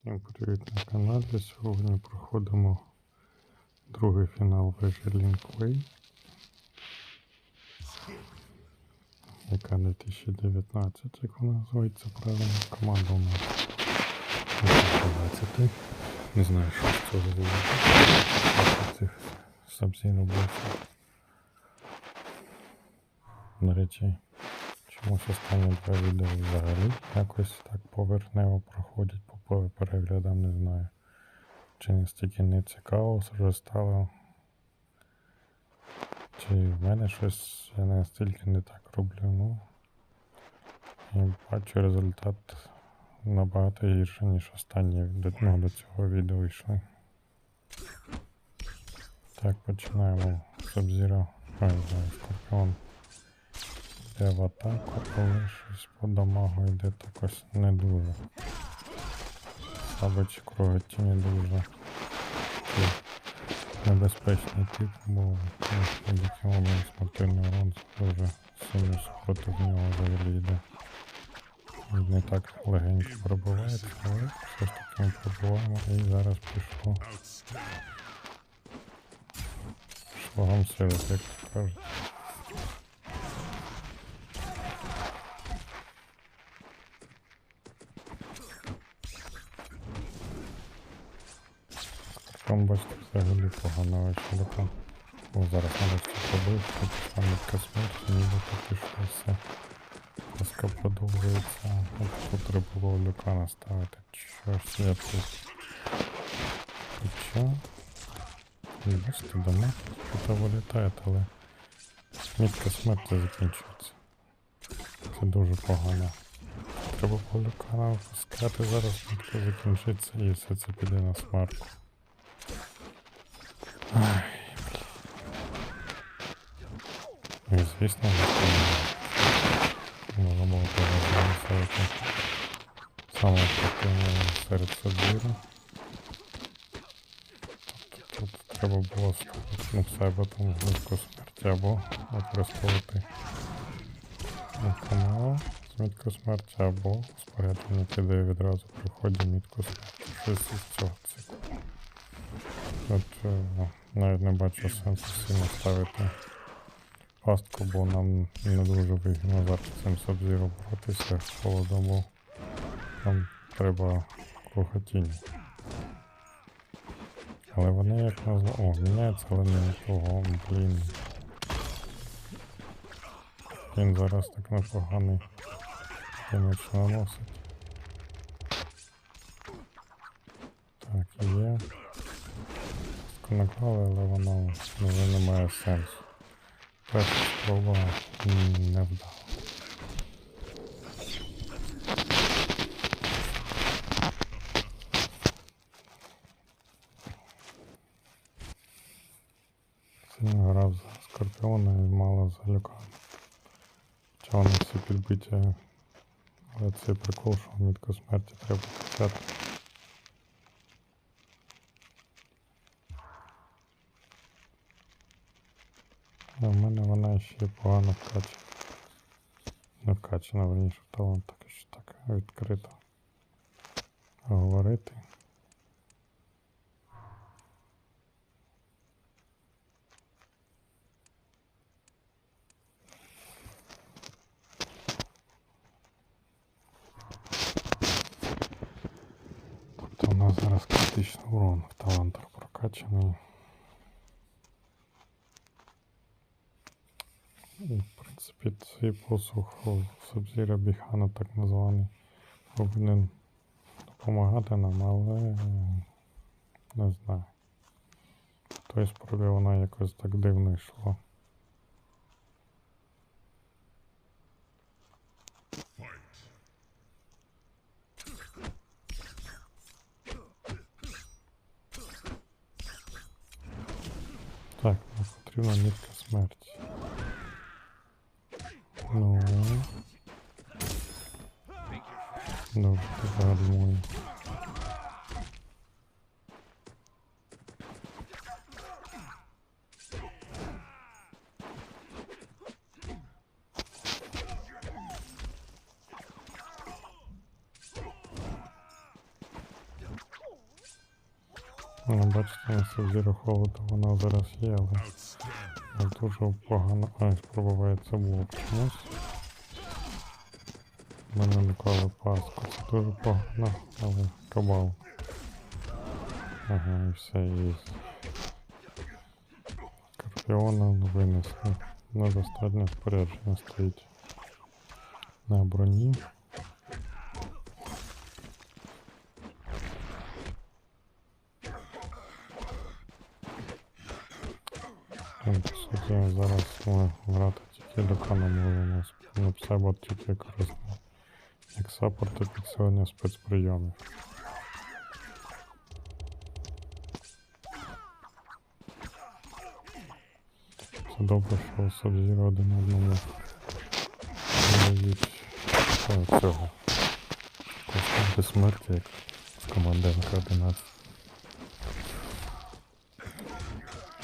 Всім привіт на каналі. Сьогодні проходимо другий фінал вежі Linkway, яка 2019, як вона називається правильно. Команда у нас 2012. Не знаю, що з цього буде. Цих Sub-Zero. До речі, чомусь останні два відео взагалі якось так поверхнево проходять по переглядам, не знаю. Чи настільки не цікаво вже стало. Чи в мене щось я настільки не так роблю, ну. І бачу результат набагато гірше, ніж останні до, ну, до цього відео йшли. Так, починаємо. Sub-Zero. Ой, знаю, Скорпіон йде в атаку, але щось по дамагу йде також не дуже. Сабич кровоті не дуже небезпечний тип, бо образом смертельний урон дуже сильно супроти нього взагалі йде. Не так легенько пробивається, але все ж таки ми пробиваємо і зараз пішло шлагом сили, як кажуть. Там бачите взагалі погано вийшло там. О, зараз нарешті побив, тут мітка смерті, нібито пішло все. Казка продовжується. От тут треба було люка наставити. Що ж я тут? Хоча... Не бачите, дома що вилітає, але мітка смерті закінчується. Це дуже погано. Треба було люка напускати, зараз мітка закінчиться і все це піде на смарку. Ай, звісно, можна було погодити саме ефективне серед сабіру. Тут треба було в себе там глибку смерті або використовувати канал з мітку смерті, або спорядження кидає відразу при вході мітку смерті. Щось із цього циклу. Навіть не бачу сенсу сильно ставити пастку, бо нам не дуже вигідно зараз цим сабзіру боротися холодом, бо нам треба крохотіння. Але вони як назва... О, міняється, але не того, блін. Він зараз так непоганий демедж наносить. Так, є. Наклали, але воно вже не має сенсу. Перша спроба не вдала. Сильно грав за Скорпіона і мало за люка. Хоча вони всі підбиті. Але цей прикол, що мітку смерті треба качати. А в мене вона ще погано вкачана. Не вкачана, верніше, талант так що так відкрито говорити. Тобто у нас зараз критичний урон в талантах прокачаний. І, в принципі, цей посух Сабзіра Біхана, так названий, повинен допомагати нам, але е, не знаю. В той спробі вона якось так дивно йшла. Так, нам потрібна мітка смерті. Ну. Добре, ти гармонія. Ну, бачите, на Субзіро холоду вона зараз є, але дуже погано. Ай, пробувається було чомусь. Мене наклали паску. Це дуже погано, але кабал. Ага, і все є. Карпіона винесли. Недостатньо спорядження стоїть на броні. Ну, По ми грати тільки до кана можемо. Ну, Псайбот тільки корисний. Як саппорт і підсилення спецприйомів. Це добре, що Sub-Zero один одному е, цього. Костюм безсмерті, як з командирка 11.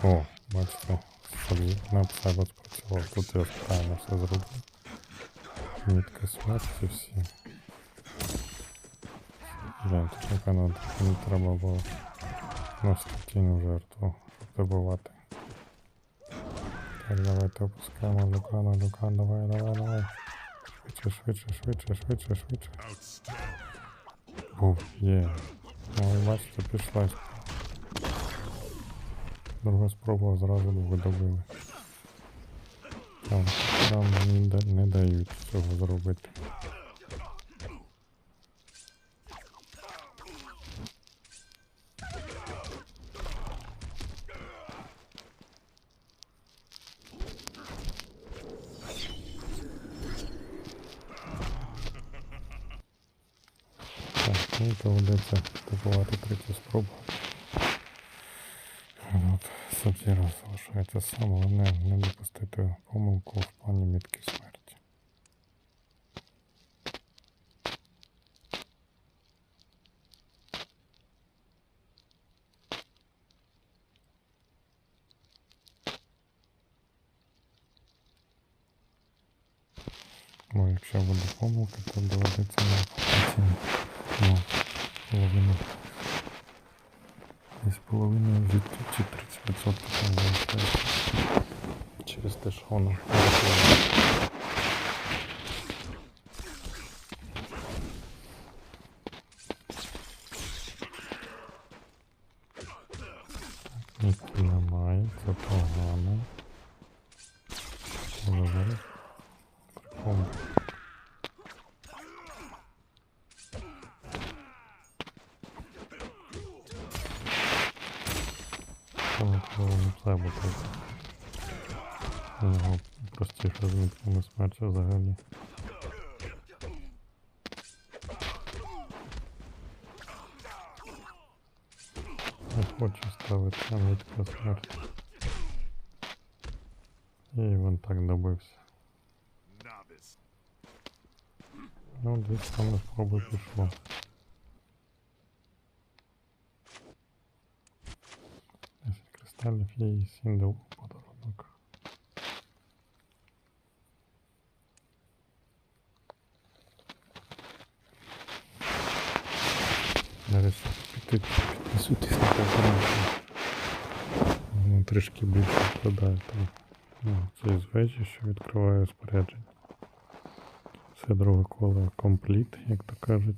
О, бачите, собі написав спрацював. Тут я правильно все зробив. Мітка смерті всі. Блін, тут напевно не треба було на статійну жертву добувати. Так, давайте опускаємо Люкана, Люкан, давай, давай, давай. Швидше, швидше, швидше, швидше, швидше. Був, є. Ну, і бачите, пішла. Друга спроба зразу видобили. Там, нам не, не дають цього зробити. Так, ну доведеться купувати третю спробу. Сапфіра залишається сам, головне не допустити помилку в плані мітки смерті. Бо якщо буде помилка, то доведеться на ну, половину Десь половину життя чи 30% там. Через те, що воно враховує. Немає, це погано. Але зараз прикол. Того не треба так. Його простіше з смерті взагалі. Не хочу ставити мітка смерті. І він так добився. Ну, десь там на спробу пішло. Нарешті на програму. Воно трішки більше вкладає там. Ну, це з вежі, що відкриває спорядження. Це друге коло компліт, як то кажуть.